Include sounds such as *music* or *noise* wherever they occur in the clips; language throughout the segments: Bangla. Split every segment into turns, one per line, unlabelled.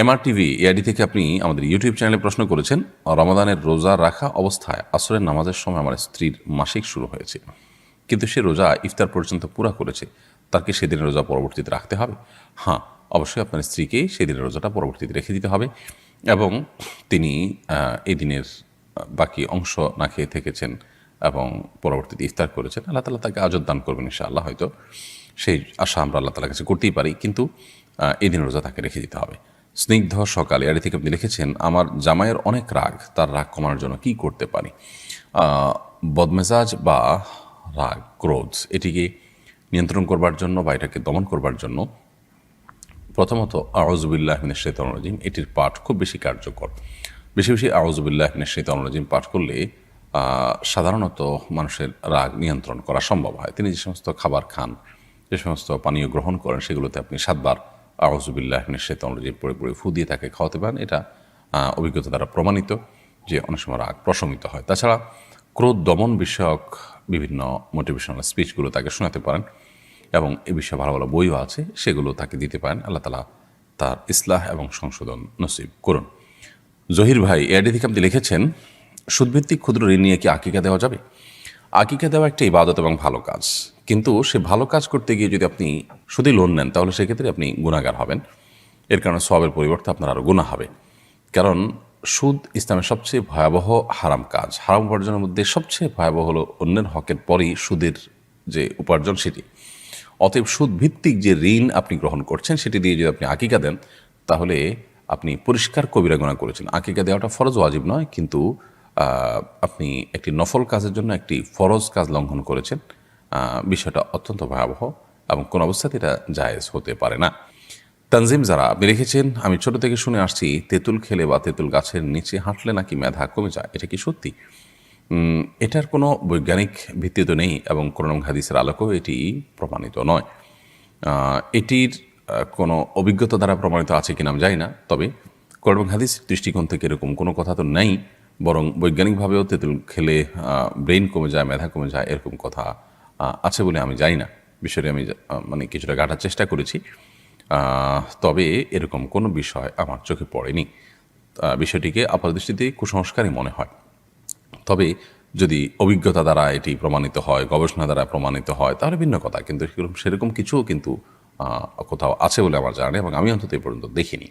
এমআর টিভি এআইডি থেকে আপনি আমাদের ইউটিউব চ্যানেলে প্রশ্ন করেছেন, রমাদানের রোজা রাখা অবস্থায় আসরের নামাজের সময় আমার স্ত্রীর মাসিক শুরু হয়েছে। কিন্তু সে রোজা ইফতার পর্যন্ত পুরা করেছে, তার কি সেদিনের রোজা পরবর্তীতে রাখতে হবে? হ্যাঁ অবশ্যই আপনার স্ত্রীকে সেদিনের রোজাটা পরবর্তীতে রেখে দিতে হবে এবং তিনি এই দিনের বাকি অংশ না খেয়ে থেকেছেন এবং পরবর্তীতে ইফতার করেছেন। আল্লাহ তালা তাকে আজর দান করবেন ইনশাআল্লাহ হয়তো। সেই আশা আমরা আল্লাহ তালার কাছে করতেই পারি, কিন্তু এই দিনের রোজা তাকে রেখে দিতে হবে। স্নিগ্ধ সকালে আড়ি থেকে আপনি লিখেছেন, আমার জামাইয়ের অনেক রাগ, তার রাগ কমানোর জন্য কি করতে পারি? বদমেজাজ বা রাগ, ক্রোধ এটিকে নিয়ন্ত্রণ করবার জন্য বা এটাকে দমন করবার জন্য? প্রথমত আউজবিল্লাহ মিনের শেতন রাজিম এটির পাঠ খুব বেশি কার্যকর। বেশি বেশি আউজবিল্লাহ মিনের শেতন রাজিম পাঠ করলে সাধারণত মানুষের রাগ নিয়ন্ত্রণ করা সম্ভব হয়। তিনি যে সমস্ত খাবার খান, যে সমস্ত পানীয় গ্রহণ করেন, সেগুলোতে আপনি সাতবার আউজবিল্লাহ মিনের শেতন রাজিম, পড়ে পড়ে ফু দিয়ে তাকে খাওয়াতে পারেন। এটা অভিজ্ঞতা দ্বারা প্রমাণিত যে অনেক সময় রাগ প্রশমিত হয়। তাছাড়া ক্রোধ দমন বিষয়ক বিভিন্ন মোটিভেশনাল স্পিচগুলো তাকে শোনাতে পারেন এবং এ বিষয়ে ভালো ভালো বইও আছে, সেগুলো তাকে দিতে পারেন। আল্লাহ তালা তার ইসলাহ এবং সংশোধন নসিব করুন। জহির ভাই এআডি থেকে আপনি লিখেছেন, সুদভিত্তিক ক্ষুদ্র ঋণ নিয়ে কি আকিকা দেওয়া যাবে? আকিকা দেওয়া একটা ইবাদত এবং ভালো কাজ। কিন্তু সে ভালো কাজ করতে গিয়ে যদি আপনি শুধুই লোন নেন, তাহলে সেক্ষেত্রে আপনি গুণাগার হবেন। এর কারণে সবের পরিবর্তে আপনার আরও গুণা হবে। কারণ সুদ ইসলামের সবচেয়ে ভয়াবহ হারাম কাজ। হারাম উপার্জনের মধ্যে সবচেয়ে ভয়াবহ হলো অন্যের হকের পরই সুদের যে উপার্জন সেটি। অতএব সুদ ভিত্তিক যে ঋণ আপনি গ্রহণ করছেন, সেটি দিয়ে যদি আপনি আকিকা দেন, তাহলে আপনি পরিষ্কার কবিরা গুণা করেছেন। আকিকা দেওয়াটা ফরজ, ওয়াজিব নয়, কিন্তু আপনি একটি নফল কাজের জন্য একটি ফরজ কাজ লঙ্ঘন করেছেন বিষয়টা অত্যন্ত ভয়াবহ এবং কোন অবস্থাতে এটা জায়েজ হতে পারে না। তানজিম যারা, আপনি লিখেছেন আমি ছোট থেকে শুনে আসছি, তেঁতুল খেলে বা তেঁতুল গাছের নিচে হাঁটলে নাকি মেধা কমে যায়, এটা কি সত্যি? এটার কোনো বৈজ্ঞানিক ভিত্তি তো নেই এবং কোরআন হাদিসের আলোকেও এটি প্রমাণিত নয়। এটির কোনো অভিজ্ঞতা দ্বারা প্রমাণিত আছে কিনা আমি জানি না, তবে কোরআন হাদিস দৃষ্টিকোণ থেকে এরকম কোনো কথা তো নেই। বরং বৈজ্ঞানিকভাবেও তেঁতুল খেলে ব্রেন কমে যায়, মেধা কমে যায়, এরকম কথা আছে বলে আমি জানি না। বিষয়টি আমি মানে কিছুটা গাঁটার চেষ্টা করেছি। তবে এরকম কোনো বিষয় আমার চোখে পড়েনি। বিষয়টিকে আপাতদৃষ্টিতে কুসংস্কারই মনে হয়। তবে যদি অভিজ্ঞতা দ্বারা এটি প্রমাণিত হয়, গবেষণা দ্বারা প্রমাণিত হয়, তাহলে ভিন্ন কথা। কিন্তু সেরকম সেরকম কিছুও কিন্তু কোথাও আছে বলে আমার জানা নেই এবং আমি অন্তত এই পর্যন্ত দেখিনি।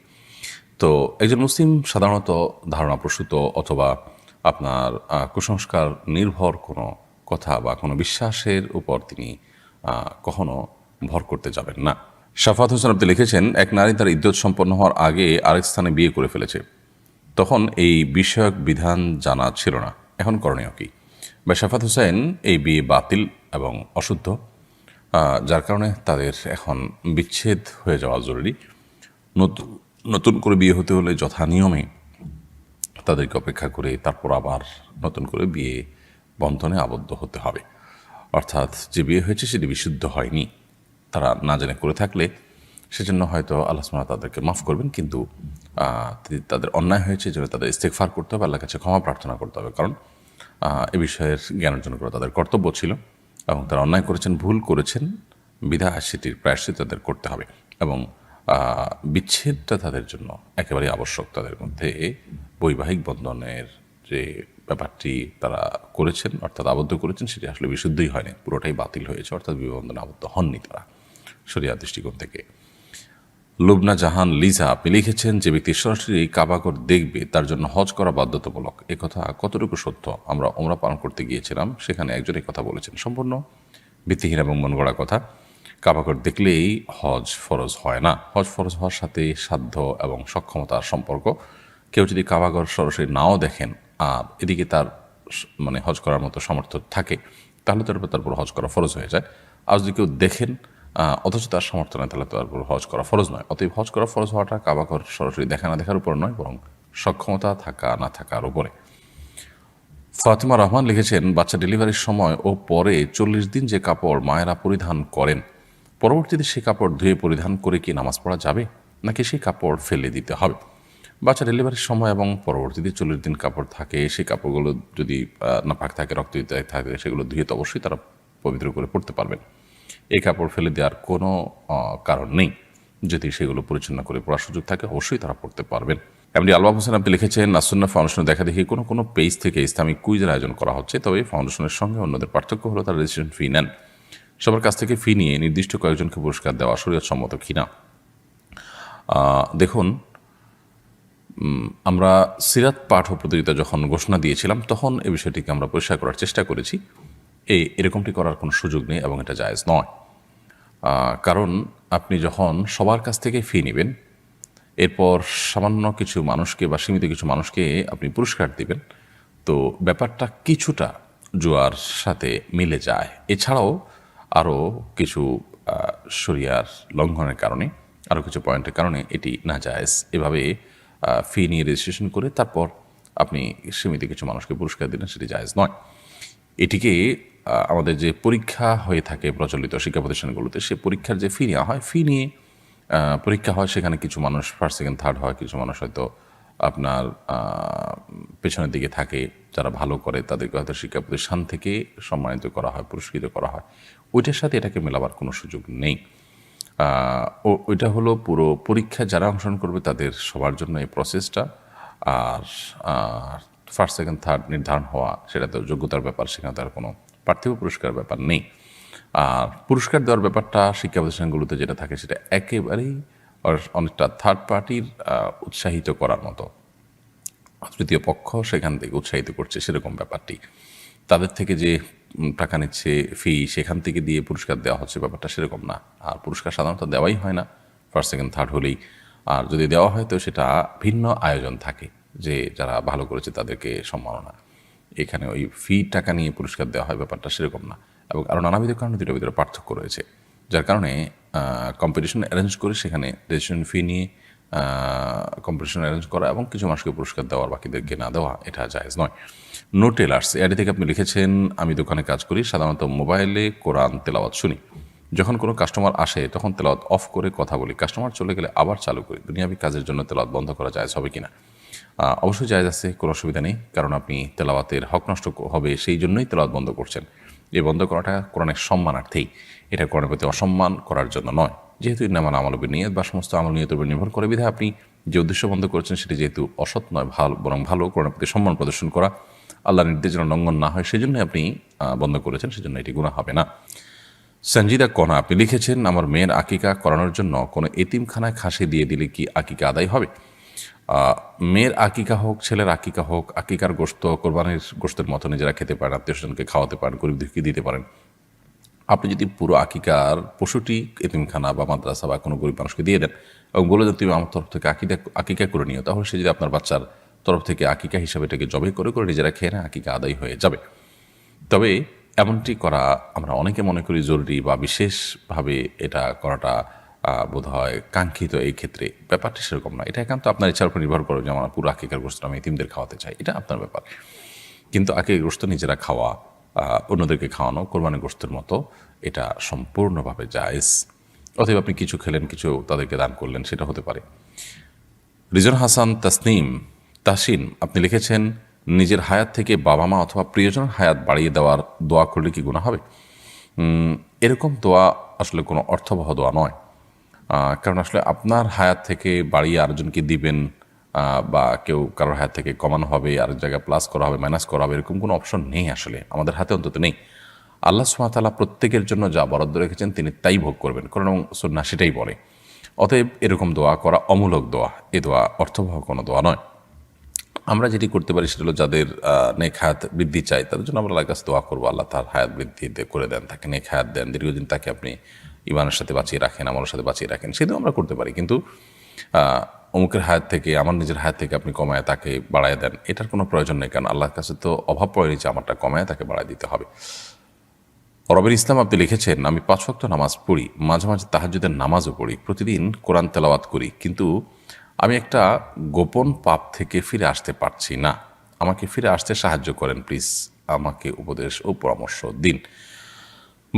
তো একজন মুসলিম সাধারণত ধারণা প্রসূত অথবা আপনার কুসংস্কার নির্ভর কোনো কথা বা কোনো বিশ্বাসের উপর তিনি কখনো ভর করতে যাবেন না। শাফাত হোসেন আপনি লিখেছেন, এক নারী তার ইদ্যত সম্পন্ন হওয়ার আগে আরেক স্থানে বিয়ে করে ফেলেছে। তখন এই বিষয়ক বিধান জানা ছিল না। এখন করণীয় কি? বা শাফাত হোসেন এই বিয়ে বাতিল এবং অশুদ্ধ যার কারণে তাদের এখন বিচ্ছেদ হয়ে যাওয়া জরুরি। নতুন নতুন করে বিয়ে হতে হলে যথা নিয়মে তাদেরকে অপেক্ষা করে তারপর আবার নতুন করে বিয়ে বন্ধনে আবদ্ধ হতে হবে। অর্থাৎ যে বিয়ে হয়েছে সেটি বিশুদ্ধ হয়নি। তারা না জেনে করে থাকলে সেজন্য হয়তো আল্লাহ তাদেরকে মাফ করবেন, কিন্তু তাদের অন্যায় হয়েছে যেন তাদের ইস্তেকফার করতে হবে আল্লাহ কাছে ক্ষমা প্রার্থনা করতে হবে। কারণ এ বিষয়ের জ্ঞান অর্জন করা তাদের কর্তব্য ছিল এবং তারা অন্যায় করেছেন, ভুল করেছেন, বিধা সেটির প্রায়শ্চিত তাদের করতে হবে। এবং বিচ্ছেদটা তাদের জন্য একেবারে আবশ্যক তাদের মধ্যে। বৈবাহিক বন্ধনের যে ব্যাপারটি তারা করেছেন, অর্থাৎ আবদ্ধ করেছেন, সেটি আসলে বিশুদ্ধই হয়নি। পুরোটাই বাতিল হয়েছে, অর্থাৎ বিবাহ বন্ধনে আবদ্ধ হননি তারা শরিয়া দৃষ্টিকোণ থেকে। লুবনা জাহান লিজা, আপনি লিখেছেন যে ব্যক্তি সরাসরি কাবাগর দেখবে, তার জন্য হজ করা বাধ্যতামূলক। এ কথা কতটুকু সত্য? আমরা ওমরা পালন করতে গিয়েছিলাম, সেখানে একজন কথা বলেছেন। সম্পূর্ণ ভিত্তিহীন এবং মন গড়া কথা। কাবাগর দেখলেই হজ ফরজ হয় না। হজ ফরজ হওয়ার সাথে সাধ্য এবং সক্ষমতার সম্পর্ক। কেউ যদি কাবাগর সরাসরি নাও দেখেন, আর এদিকে তার মানে হজ করার মতো সামর্থ্য থাকে, তাহলে তার উপর তার উপর হজ করা ফরজ হয়ে যায়। আর যদি কেউ দেখেন অথচ তার সামর্থ্য নেই, তাহলে তার উপর হজ করা ফরজ নয়। অতএব হজ করা ফরজ হওয়াটা কাবাকর সরাসরি দেখা না দেখার উপর নয়, বরং সক্ষমতা থাকা, না থাকার উপরে। ফাতিমা রহমান লিখেছেন, বাচ্চা ডেলিভারির সময় ও পরে চল্লিশ দিন যে কাপড় মায়েরা পরিধান করেন পরবর্তীতে সেই কাপড় ধুয়ে পরিধান করে কি নামাজ পড়া যাবে? নাকি সেই কাপড় ফেলে দিতে হবে? বাচ্চা ডেলিভারির সময় এবং পরবর্তীতে চল্লিশ দিন কাপড় থাকে, সেই কাপড়গুলো যদি নাপাক থাকে, রক্ত ইত্যাদি থাকে, সেগুলো ধুয়ে তো অবশ্যই তারা পবিত্র করে পড়তে পারবেন। এই কাপড় ফেলে দেওয়ার কোনো কারণ নেই। যদি সেগুলো পরিচ্ছন্ন করে পড়ার সুযোগ থাকে, অবশ্যই তারা পড়তে পারবেন। এমনি আলবাব হোসেন আপনি লিখেছেন নাসুন্না ফাউন্ডেশনে দেখা দেখি কোনো কোনো পেজ থেকে ইসলামিক কুইজের আয়োজন করা হচ্ছে, তবে ফাউন্ডেশনের সঙ্গে অন্যদের পার্থক্য হলো তারা রেজিস্ট্রেশন ফি নেন। সবার কাছ থেকে ফি নিয়ে নির্দিষ্ট কয়েকজনকে পুরস্কার দেওয়া শরীয়ত সম্মত কিনা দেখুন আমরা সিরাত পাঠ প্রতিযোগিতা যখন ঘোষণা দিয়েছিলাম, তখন এ বিষয়টিকে আমরা পরিষ্কার করার চেষ্টা করেছি। এই এরকমটি করার কোনো সুযোগ নেই এবং এটা জায়েজ নয়। কারণ আপনি যখন সবার কাছ থেকে ফি নেবেন, এরপর সামান্য কিছু মানুষকে বা সীমিত কিছু মানুষকে আপনি পুরস্কার দিবেন, তো ব্যাপারটা কিছুটা জুয়ার সাথে মিলে যায়। এছাড়াও আরও কিছু শরিয়ার লঙ্ঘনের কারণে, আরও কিছু পয়েন্টের কারণে এটি না জায়েজ এভাবে ফি নিয়ে রেজিস্ট্রেশন করে তারপর আপনি সীমিত কিছু মানুষকে পুরস্কার দিলেন, সেটি জায়েজ নয়। এটিকে আমাদের যে পরীক্ষা হয়ে থাকে প্রচলিত শিক্ষা প্রতিষ্ঠানগুলোতে, সে পরীক্ষার যে ফি নেওয়া হয় ফি নিয়ে পরীক্ষা হয়, সেখানে কিছু মানুষ ফার্স্ট সেকেন্ড থার্ড হয়, কিছু মানুষ হয়তো আপনার পেছনের দিকে থাকে, যারা ভালো করে তাদেরকে হয়তো শিক্ষা প্রতিষ্ঠান থেকে সম্মানিত করা হয়, পুরস্কৃত করা হয়। ওইটার সাথে এটাকে মেলাবার কোনো সুযোগ নেই। ও, ওইটা হলো পুরো পরীক্ষা যারা অংশগ্রহণ করবে তাদের সবার জন্য এই প্রসেসটা আর ফার্স্ট সেকেন্ড থার্ড নির্ধারণ হওয়া, সেটা তো যোগ্যতার ব্যাপার, সেখানে তার কোনো পার্থিব পুরস্কার ব্যাপার নেই। আর পুরস্কার দেওয়ার ব্যাপারটা শিক্ষা প্রতিষ্ঠানগুলোতে যেটা থাকে সেটা একেবারেই অনেকটা থার্ড পার্টির উৎসাহিত করার মতো। তৃতীয় পক্ষ সেখান থেকে উৎসাহিত করছে সেরকম ব্যাপারটি। তাদের থেকে যে টাকা নিচ্ছে ফি সেখান থেকে দিয়ে পুরস্কার দেওয়া হচ্ছে, ব্যাপারটা সেরকম না। আর পুরস্কার সাধারণত দেওয়াই হয় না ফার্স্ট সেকেন্ড থার্ড হলেই। আর যদি দেওয়া হয় তো সেটা ভিন্ন আয়োজন থাকে, যে যারা ভালো করেছে তাদেরকে সম্মাননা। এখানে ওই ফি টাকা নিয়ে পুরস্কার দেওয়া হয়, ব্যাপারটা সেরকম না। এবং আরও নানাবিধ কারণে দুটোর ভিতরে পার্থক্য রয়েছে। যার কারণে কম্পিটিশন অ্যারেঞ্জ করে সেখানে রেজিস্ট্রেশন ফি নিয়ে কম্পিটিশন অ্যারেঞ্জ করা এবং কিছু মানুষকে পুরস্কার দেওয়ার, বাকিদেরকে না দেওয়া, এটা জায়েজ নয়। নো টেলার্স এআডি থেকে আপনি লিখেছেন, আমি দোকানে কাজ করি, সাধারণত মোবাইলে কোরআন তেলাওয়াত শুনি। যখন কোনো কাস্টমার আসে, তখন তেলাওয়াত অফ করে কথা বলি। কাস্টমার চলে গেলে আবার চালু করি। দুনিয়াবি কাজের জন্য তেলাওয়াত বন্ধ করা জায়েজ হবে কিনা? অবশ্যই জায়েজ আছে, কোনো অসুবিধা নেই, কারণ আপনি তেলাওয়াতের হক নষ্ট হবে, সেই জন্যই তেলাওয়াত বন্ধ করছেন। এই বন্ধ করাটা কোরআনের সম্মানার্থেই। এটা কোরআনের প্রতি অসম্মান করার জন্য নয়। যেহেতু নামান আমল নিয়ত, বা সমস্ত আমল নিয়তের উপর নির্ভর করে বিধায় আপনি যে উদ্দেশ্য বন্ধ করেছেন সেটি যেহেতু অসৎ নয়, ভালো, বরং ভালো কোরআনের প্রতি সম্মান প্রদর্শন করা আল্লাহ নির্দেশ যেন লঙ্ঘন না হয় সেজন্য আপনি বন্ধ করেছেন, সেজন্য এটি গুণা হবে না। সঞ্জিদা কণা আপনি লিখেছেন, আমার মেয়ের আকিকা করানোর জন্য কোনো এতিমখানায় খাসি দিয়ে দিলে কি আকিকা আদায় হবে? মেয়ের আকিকা হোক, ছেলের আকিকা হোক, আকিকার গোস্ত কোরবানির গোস্তের মতো নিজেরা খেতে পারেন আত্মীয় স্বজনকে খাওয়াতে পারেন গরিব দুঃখী দিতে পারেন আপনি যদি পুরো আকিকার পশুটি, এতিমখানা বা মাদ্রাসা বা কোনো গরিব মানুষকে দিয়ে দেন এবং বলে দেন, তুমি আমার তরফ থেকে আকিকা আকিকা করে নিও, তাহলে সে যদি আপনার বাচ্চার তরফ থেকে আকিকা হিসাবে এটাকে জবে করে করে নিজেরা খেয়ে না আকিকা আদায় হয়ে যাবে। তবে এমনটি করা আমরা অনেকে মনে করি জরুরি বা বিশেষভাবে এটা করাটা বোধ হয় কাঙ্ক্ষিত এই ক্ষেত্রে। ব্যাপারটা সেরকম না। এটা একান্ত আপনার ইচ্ছার উপর নির্ভর করে যে, আমার পুরো আকিকার গোস্ত আমি এতিমদের খাওয়াতে চাই। এটা আপনার ব্যাপার। কিন্তু আকিকার গোস্ত নিজেরা খাওয়া অন্যদেরকে খাওয়ানো কোরবানি গোস্তের মতো এটা সম্পূর্ণভাবে জায়েজ। অতএব আপনি কিছু খেলেন, কিছু তাদেরকে দান করলেন, সেটা হতে পারে। রিজন হাসান তাসনিম তাসিন আপনি লিখেছেন, নিজের হায়াত থেকে বাবা মা অথবা প্রিয়জনের হায়াত বাড়িয়ে দেওয়ার দোয়া করলে কি গুণা হবে? এরকম দোয়া আসলে কোনো অর্থবহ দোয়া নয়। কারণ আসলে আপনার হায়াত থেকে বাড়িয়ে আরেকজনকে দিবেন বা কেউ কারোর হাত থেকে কমানো হবে, আরেক জায়গায় প্লাস করা হবে মাইনাস করা হবে, এরকম কোনো অপশন নেই আসলে। আমাদের হাতে অন্তত নেই। আল্লাহ সুমাতালা প্রত্যেকের জন্য যা বরাদ্দ রেখেছেন তিনি তাই ভোগ করবেন। কারণ সন্না সেটাই বলে। অতএব এরকম দোয়া করা অমূলক দোয়া। এ দোয়া অর্থবহ কোনো দোয়া নয়। আমরা যেটি করতে পারি সেটা হলো যাদের নেক হায়াত বৃদ্ধি চাই তাদের জন্য আমরা কাছে দোয়া করব। আল্লাহ তার হায়াত বৃদ্ধি করে দেন, তাকে নেক হায়াত দেন। দীর্ঘদিন তাকে আপনি ইমানের সাথে বাঁচিয়ে রাখেন আমার সাথে বাঁচিয়ে রাখেন, সেটাও আমরা করতে পারি। কিন্তু অমুকের হায়াত থেকে, আমার নিজের হায়াত থেকে আপনি কমায় তাকে বাড়ায় দেন। এটার কোনো প্রয়োজন নেই, কারণ আল্লাহর কাছে তো অভাব পড়েনি যে আমারটা কমায় তাকে বাড়ায় দিতে হবে। রবের ইসলাম আপনি লিখেছেন, আমি পাঁচ ওয়াক্ত নামাজ পড়ি, মাঝে মাঝে তাহাজুদের নামাজও পড়ি, প্রতিদিন কোরআন তেলাওয়াত করি, কিন্তু আমি একটা গোপন পাপ থেকে ফিরে আসতে পারছি না। আমাকে ফিরে আসতে সাহায্য করেন, প্লিজ। আমাকে উপদেশ ও পরামর্শ দিন।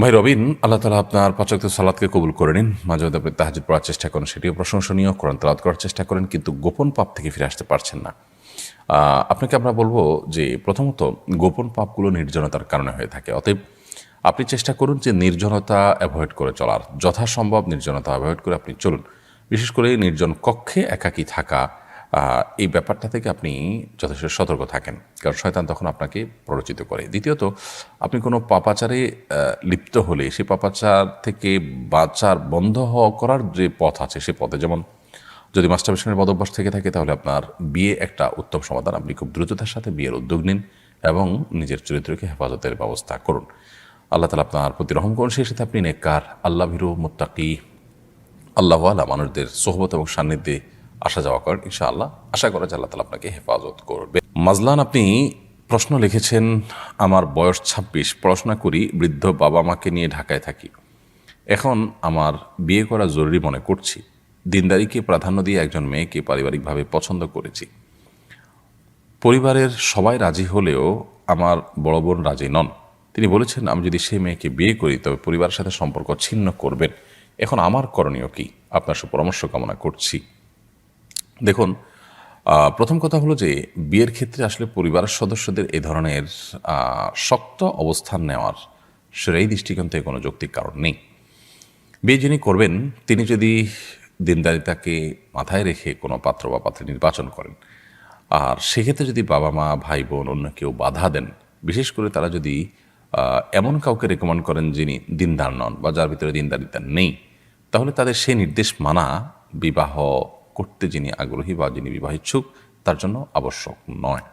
ভাই রবিন, আল্লাহ তালা আপনার পাচক সালাদকে কবুল করে নিন। মাঝে মধ্যে আপনি তাহাজুদ পড়ার চেষ্টা করেন, সেটিও প্রশংসনীয়, কোরআন তালাদ করার চেষ্টা করেন, কিন্তু গোপন পাপ থেকে ফিরে আসতে পারছেন না। আপনাকে আমরা বলব যে প্রথমত, গোপন পাপগুলো নির্জনতার কারণে হয়ে থাকে। অতএব আপনি চেষ্টা করুন যে নির্জনতা অ্যাভয়েড করে চলার। যথাসম্ভব নির্জনতা অ্যাভয়েড করে আপনি চলুন। বিশেষ করে নির্জন কক্ষে একাকী থাকা এই ব্যাপারটা থেকে আপনি যথেষ্ট সতর্ক থাকেন। কারণ শয়তান তখন আপনাকে প্ররোচিত করে। দ্বিতীয়ত, আপনি কোনো পাপাচারে লিপ্ত হলে সেই পাপাচার থেকে বাঁচার, বন্ধ হওয়া করার যে পথ আছে, সে পথে যেমন যদি মাস্টারবেশনের বদভ্যাস থেকে থাকে, তাহলে আপনার বিয়ে একটা উত্তম সমাধান। আপনি খুব দ্রুততার সাথে বিয়ের উদ্যোগ নিন এবং নিজের চরিত্রকে হেফাজতের ব্যবস্থা করুন। আল্লাহ তালা আপনার প্রতি রহম করুন। সেই সাথে আপনি নেককার, আল্লাহ ভীরু, মোত্তাকি আল্লাহ আল্লাহ মানুষদের সোহবত এবং সান্নিধ্যে আসা যাওয়া করেন, ইনশাআল্লাহ। আশা করা যায় আল্লাহ আপনাকে হেফাজত করবে। মাজলান, আপনি প্রশ্ন লিখেছেন, আমার বয়স ছাব্বিশ, পড়াশোনা করি, বৃদ্ধ বাবা মাকে নিয়ে ঢাকায় থাকি। এখন আমার বিয়ে করা জরুরি মনে করছি। দিনদারিকে প্রাধান্য দিয়ে একজন মেয়েকে পারিবারিকভাবে পছন্দ করেছি। পরিবারের সবাই রাজি হলেও আমার বড় বোন রাজি নন। তিনি বলেছেন, আমি যদি সেই মেয়েকে বিয়ে করি, তবে পরিবারের সাথে সম্পর্ক ছিন্ন করবেন। এখন আমার করণীয় কি? আপনার সুপরামর্শ কামনা করছি। দেখুন প্রথম কথা হলো যে বিয়ের ক্ষেত্রে আসলে পরিবারের সদস্যদের এই ধরনের শক্ত অবস্থান নেওয়ার সেই দৃষ্টিকোণ থেকে কোনো যৌক্তিক কারণ নেই। বিয়ে যিনি করবেন, তিনি যদি দিনদারিতাকে মাথায় রেখে কোনো পাত্র বা পাত্রী নির্বাচন করেন, আর সেক্ষেত্রে যদি বাবা মা, ভাই বোন অন্য কেউ বাধা দেন, বিশেষ করে তারা যদি এমন কাউকে রেকমেন্ড করেন যিনি দিনদার নন বা যার ভিতরে দিনদারিতা নেই, তাহলে তাদের সেই নির্দেশ মানা বিবাহ করতে যিনি আগ্রহী বা যিনি বিবাহ ইচ্ছুক তার জন্য আবশ্যক নয়।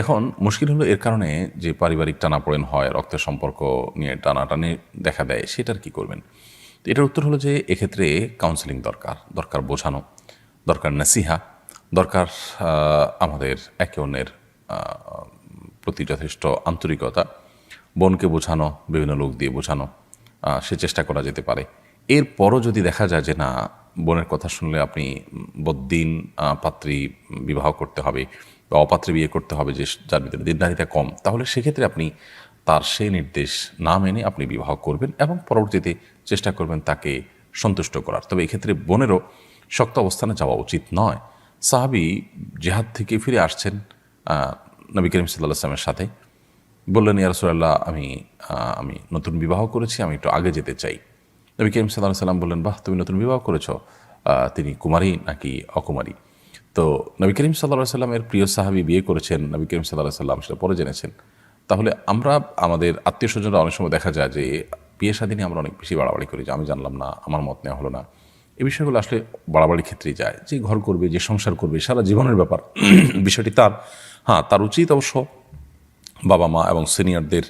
এখন মুশকিল হলো এর কারণে যে পারিবারিক টানাপোড়েন হয়, রক্তের সম্পর্ক নিয়ে টানাটানি দেখা দেয়, সেটার কি করবেন? এটার উত্তর হলো যে এক্ষেত্রে কাউন্সেলিং দরকার দরকার বোঝানো, দরকার নাসিহা, দরকার আমাদের একে অন্যের প্রতি যথেষ্ট আন্তরিকতা, বোনকে বোঝানো, বিভিন্ন লোক দিয়ে বোঝানো সে চেষ্টা করা যেতে পারে। এরপরও যদি দেখা যায় যে না বোনের কথা শুনলে আপনি বদ্দিন পাত্রী বিবাহ করতে হবে বা অপাত্রে বিয়ে করতে হবে যে যার ভিতরে দিনদারিতা কম, তাহলে সেক্ষেত্রে আপনি তার সেই নির্দেশ না মেনে আপনি বিবাহ করবেন এবং পরবর্তীতে চেষ্টা করবেন তাকে সন্তুষ্ট করার। তবে এক্ষেত্রে বোনেরও শক্ত অবস্থানে যাওয়া উচিত নয়। সাহাবি জেহাদ থেকে ফিরে আসছেন নবী করিম সাল্লাহ আসলামের সাথে। বললেন ইয়ারসুল্লাহ আমি আমি নতুন বিবাহ করেছি, আমি একটু আগে যেতে চাই। নবী করিম সাল্লাহ সাল্লাম বললেন, বাহ, তুমি নতুন বিবাহ করেছ। তিনি কুমারী নাকি অকুমারী? তো নবী করিম সাল্লাহ সাল্লামের প্রিয় সাহাবি বিয়ে করেছেন নবী করিম সাল্লাহ সাল্লাম সেটা পরে জেনেছেন। তাহলে আমরা, আমাদের আত্মীয় স্বজনরা অনেক সময় দেখা যায় যে, বিয়ে স্বাধীনে আমরা অনেক বেশি বাড়াবাড়ি করি যে, আমি জানলাম না, আমার মত নেওয়া হলো না। এই বিষয়গুলো আসলে বাড়াবাড়ির ক্ষেত্রেই যায়। যে ঘর করবে, যে সংসার করবে, সারা জীবনের ব্যাপার। *clears throat* বিষয়টি তার। হ্যাঁ তার উচিত অবশ্য বাবা মা এবং সিনিয়রদের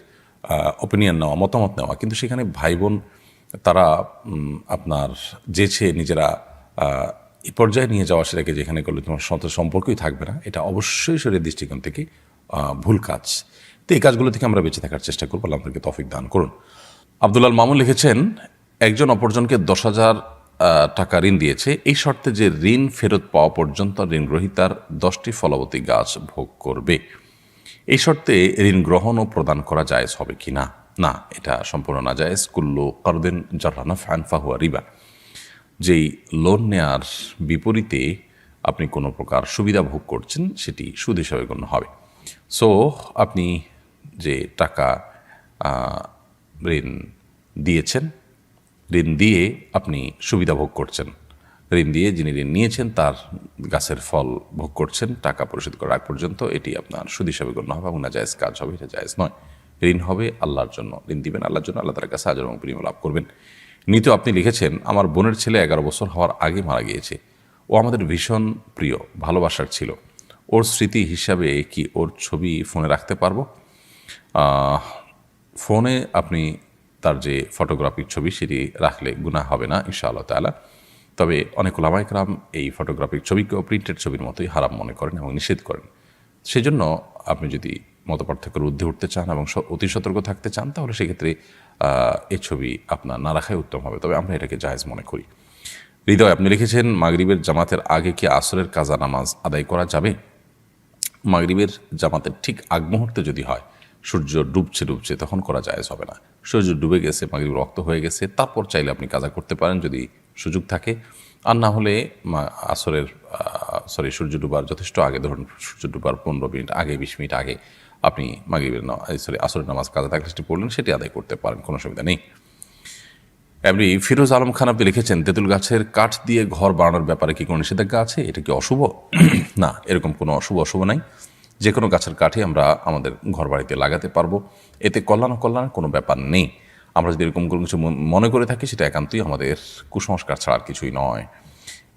ওপিনিয়ন নেওয়া, মতামত নেওয়া। কিন্তু সেখানে ভাই বোন তারা আপনার যেছে নিজেরা এই পর্যায়ে নিয়ে যাওয়া সেটাকে যেখানে করলে তোমার সাথে সম্পর্কই থাকবে না, এটা অবশ্যই শরীরের দৃষ্টিকোণ থেকে ভুল কাজ। তো এই কাজগুলো থেকে আমরা বেঁচে থাকার চেষ্টা করব আমাদেরকে তফিক দান করুন। আব্দুল্লাল মামুন লিখেছেন, একজন অপরজনকে দশ হাজার টাকা ঋণ দিয়েছে, এই শর্তে যে ঋণ ফেরত পাওয়া পর্যন্ত ঋণ গ্রহীতার দশটি ফলবতী গাছ ভোগ করবে। এই শর্তে ঋণ গ্রহণ ও প্রদান করা জায়েজ হবে কি না না, এটা সম্পূর্ণ না জায়েজ কুল্লু করদিন জারানা ফ্যান ফাহুয়া রিবা। যেই লোন নেয়ার বিপরীতে আপনি কোনো প্রকার সুবিধা ভোগ করছেন, সেটি সুদ হিসাবে গণ্য হবে। সো, আপনি যে টাকা ঋণ দিয়েছেন, ঋণ দিয়ে আপনি সুবিধা ভোগ করছেন। ঋণ দিয়ে যিনি ঋণ নিয়েছেন, তার গাছের ফল ভোগ করছেন, টাকা পরিশোধ করার আগ পর্যন্ত এটি আপনার সুদ হিসাবে গণ্য হবে এবং না জায়েজ কাজ হবে, এটা জায়েজ নয়। ঋণ হবে আল্লাহর জন্য, ঋণ দিবেন আল্লাহর জন্য, আল্লাহ তার কাছে হাজার এবং প্রিয় লাভ করবেন। নিত, আপনি লিখেছেন, আমার বোনের ছেলে এগারো বছর হওয়ার আগে মারা গিয়েছে। ও আমাদের ভীষণ প্রিয়, ভালোবাসার ছিল। ওর স্মৃতি হিসাবে কি ওর ছবি ফোনে রাখতে পারব? ফোনে আপনি তার যে ফটোগ্রাফির ছবি সেটি রাখলে গুনাহ হবে না, ইনশাআল্লাহ তাআলা। তবে অনেক ওলামাইকরাম এই ফটোগ্রাফির ছবিকেও প্রিন্টেড ছবির মতোই হারাম মনে করেন এবং নিষেধ করেন। সেজন্য আপনি যদি মত পার্থক্যের ঊর্ধ্বে উঠতে চান এবং অতি সতর্ক থাকতে চান, তাহলে সেক্ষেত্রে এই ছবি আপনার না রাখাই উত্তম হবে। তবে আমরা এটাকে জায়েজ মনে করি। হৃদয়, আপনি লিখেছেন, মাগরিবের জামাতের আগে কি আসরের কাজা নামাজ আদায় করা যাবে? মাগরিবের জামাতের ঠিক আগ মুহূর্তে যদি হয়, সূর্য ডুবছে ডুবছে, তখন করা জায়েজ হবে না। সূর্য ডুবে গেছে, মাগরিব রক্ত হয়ে গেছে, তারপর চাইলে আপনি কাজা করতে পারেন যদি সুযোগ থাকে। আর না হলে আসরের সরি সূর্য ডুবার, যথেষ্ট আগে, ধরুন সূর্য ডুবার পনেরো মিনিট আগে, বিশ মিনিট আগে আপনি মাগরিবের সরি আসরের নামাজ কাজে থাকলে সেটি পড়লেন, সেটি আদায় করতে পারেন, কোনো অসুবিধা নেই। এমনি ফিরোজ আলম খান আপনি লিখেছেন, তেঁতুল গাছের কাঠ দিয়ে ঘর বানানোর ব্যাপারে কি কোনো নিষেধাজ্ঞা আছে? এটা কি অশুভ? *clears throat* না, এরকম কোনো অশুভ অশুভ নাই। যে কোনো গাছের কাঠে আমরা আমাদের ঘর বাড়িতে লাগাতে পারব। এতে কল্যাণ কল্যাণের কোনো ব্যাপার নেই। আমরা যদি এরকম কোনো কিছু মনে করে থাকি, সেটা একান্তই আমাদের কুসংস্কার ছাড়া আর কিছুই নয়।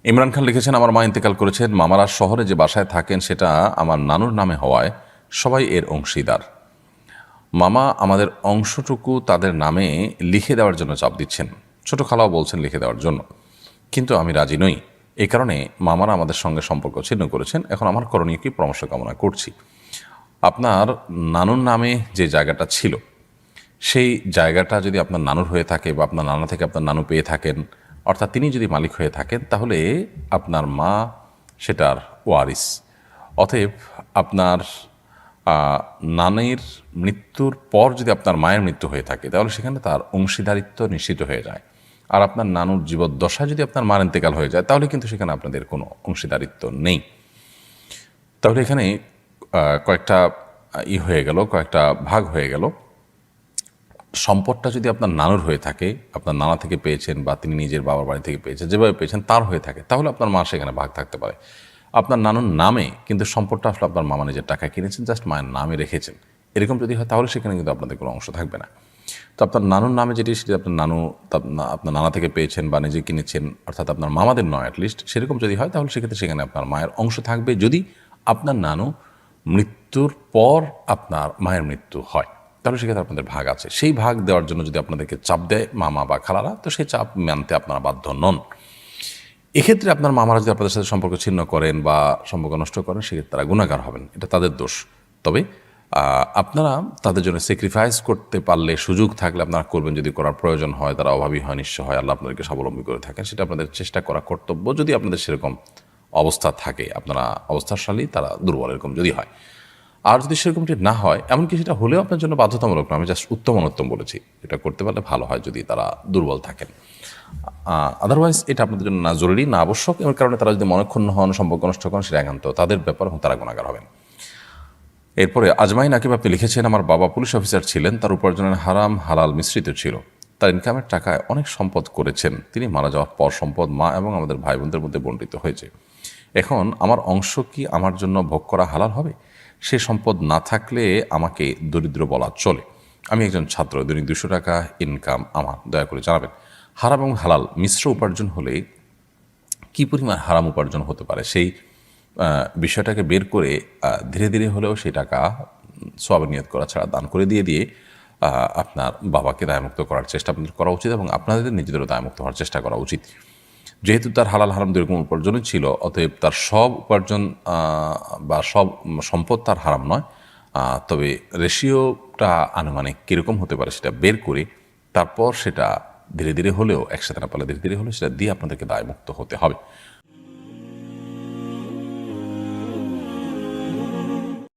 ইমরান খান লিখেছেন, আমার মা ইন্তেকাল করেছেন মামারা শহরে যে বাসায় থাকেন, সেটা আমার নানুর নামে হওয়ায় সবাই এর অংশীদার। মামা আমাদের অংশটুকু তাদের নামে লিখে দেওয়ার জন্য চাপ দিচ্ছেন। ছোট খালাও বলছেন লিখে দেওয়ার জন্য। কিন্তু আমি রাজি নই। এই কারণে মামারা আমাদের সঙ্গে সম্পর্ক ছিন্ন করেছেন। এখন আমার করণীয় কি? পরামর্শ কামনা করছি। আপনার নানুর নামে যে জায়গাটা ছিল, সেই জায়গাটা যদি আপনার নানুর হয়ে থাকে বা আপনার নানা থেকে আপনার নানু পেয়ে থাকেন, অর্থাৎ তিনি যদি মালিক হয়ে থাকেন, তাহলে আপনার মা সেটার ওয়ারিস। অতএব আপনার নানির মৃত্যুর পর যদি আপনার মায়ের মৃত্যু হয়ে থাকে, তাহলে সেখানে তার অংশীদারিত্ব নিশ্চিত হয়ে যায়। আর আপনার নানুর জীবদ্দশা যদি আপনার মার ইন্তেকাল হয়ে যায়, তাহলে কিন্তু সেখানে আপনাদের কোনো অংশীদারিত্ব নেই। তাহলে এখানে কয়েকটা ই হয়ে গেল, কয়েকটা ভাগ হয়ে গেল। সম্পদটা যদি আপনার নানুর হয়ে থাকে, আপনার নানা থেকে পেয়েছেন বা তিনি নিজের বাবার বাড়ি থেকে পেয়েছেন, যেভাবে পেয়েছেন তার হয়ে থাকে, তাহলে আপনার মা সেখানে ভাগ থাকতে পারে। আপনার নানুর নামে কিন্তু সম্পদটা আসলে আপনার মামা নিজের টাকা কিনেছেন জাস্ট মায়ের নামে রেখেছেন। এরকম যদি হয় তাহলে সেখানে কিন্তু আপনাদের কোনো অংশ থাকবে না। তো আপনার নানুর নামে যেটি সেটি আপনার নানু আপনার নানা থেকে পেয়েছেন বা নিজে কিনেছেন, অর্থাৎ আপনার মামাদের নয় অ্যাটলিস্ট সেরকম যদি হয় তাহলে সেক্ষেত্রে সেখানে আপনার মায়ের অংশ থাকবে যদি আপনার নানু মৃত্যুর পর আপনার মায়ের মৃত্যু হয়। তাহলে সেক্ষেত্রে আপনাদের ভাগ আছে। সেই ভাগ দেওয়ার জন্য যদি আপনাদেরকে চাপ দেয় মামা বা খালারা, তো সেই চাপ মানতে আপনারা বাধ্য নন। এক্ষেত্রে আপনার মামারা যদি আপনাদের সাথে সম্পর্ক ছিন্ন করেন বা সম্পর্ক নষ্ট করেন, সেক্ষেত্রে তারা গুণাগার হবেন। এটা তাদের দোষ। তবে আপনারা তাদের জন্য স্যাক্রিফাইস করতে পারলে, সুযোগ থাকলে আপনারা করবেন যদি করার প্রয়োজন হয়, তারা অভাবী হয় নিশ্চয় হয়, আল্লাহ আপনাদেরকে স্বাবলম্বী করে থাকেন। সেটা আপনাদের চেষ্টা করা কর্তব্য যদি আপনাদের সেরকম অবস্থা থাকে, আপনারা অবস্থাশালী, তারা দুর্বল এরকম যদি হয়। আর যদি সেরকমটি না হয়, এমনকি সেটা হলেও আপনার জন্য বাধ্যতামূলক না, আমি জাস্ট উত্তম অনুত্তম বলেছি, এটা করতে পারলে ভালো হয় যদি তারা দুর্বল থাকেন। আদারওয়াইজ এটা আপনাদের জন্য না জরুরি, না আবশ্যক, এর কারণে তারা যদি মনক্ষুণ্ণ হন, সম্পর্ক নষ্ট করেন, সেটা একান্ত। তাদের ব্যাপার এবং তারা গুণাগার হবেন। এরপরে আজমাই নাকিব আপনি লিখেছেন, আমার বাবা পুলিশ অফিসার ছিলেন, তার উপার্জনের হারাম হালাল মিশ্রিত ছিল। তার ইনকামের টাকায় অনেক সম্পদ করেছেন। তিনি মারা যাওয়ার পর সম্পদ মা এবং আমাদের ভাই বোনদের মধ্যে বণ্টিত হয়েছে। এখন আমার অংশ কি আমার জন্য ভোগ করা হালাল হবে? সে সম্পদ না থাকলে আমাকে দরিদ্র বলা চলে। আমি একজন ছাত্র, দৈনিক দুশো টাকা ইনকাম আমার, দয়া করে জানাবেন। হারাম এবং হালাল মিশ্র উপার্জন হলে কী পরিমাণ হারাম উপার্জন হতে পারে? সেই বিষয়টাকে বের করে ধীরে ধীরে হলেও সেই টাকা সব করা ছাড়া দান করে দিয়ে দিয়ে আপনার বাবাকে দায়মুক্ত করার চেষ্টা আপনাদের করা উচিত এবং আপনাদের নিজেদেরও দায়মুক্ত হওয়ার চেষ্টা করা উচিত। যেহেতু তার হালাল হারাম দুরকম উপার্জনই ছিল, অতএব তার সব উপার্জন বা সব সম্পদ তার হারাম নয়। তবে রেশিওটা আনুমানিক কীরকম হতে পারে সেটা বের করে তারপর সেটা ধীরে ধীরে হলেও, একসাথে না পারলে ধীরে ধীরে হলেও সেটা দিয়ে আপনাদেরকে দায়মুক্ত হতে হবে।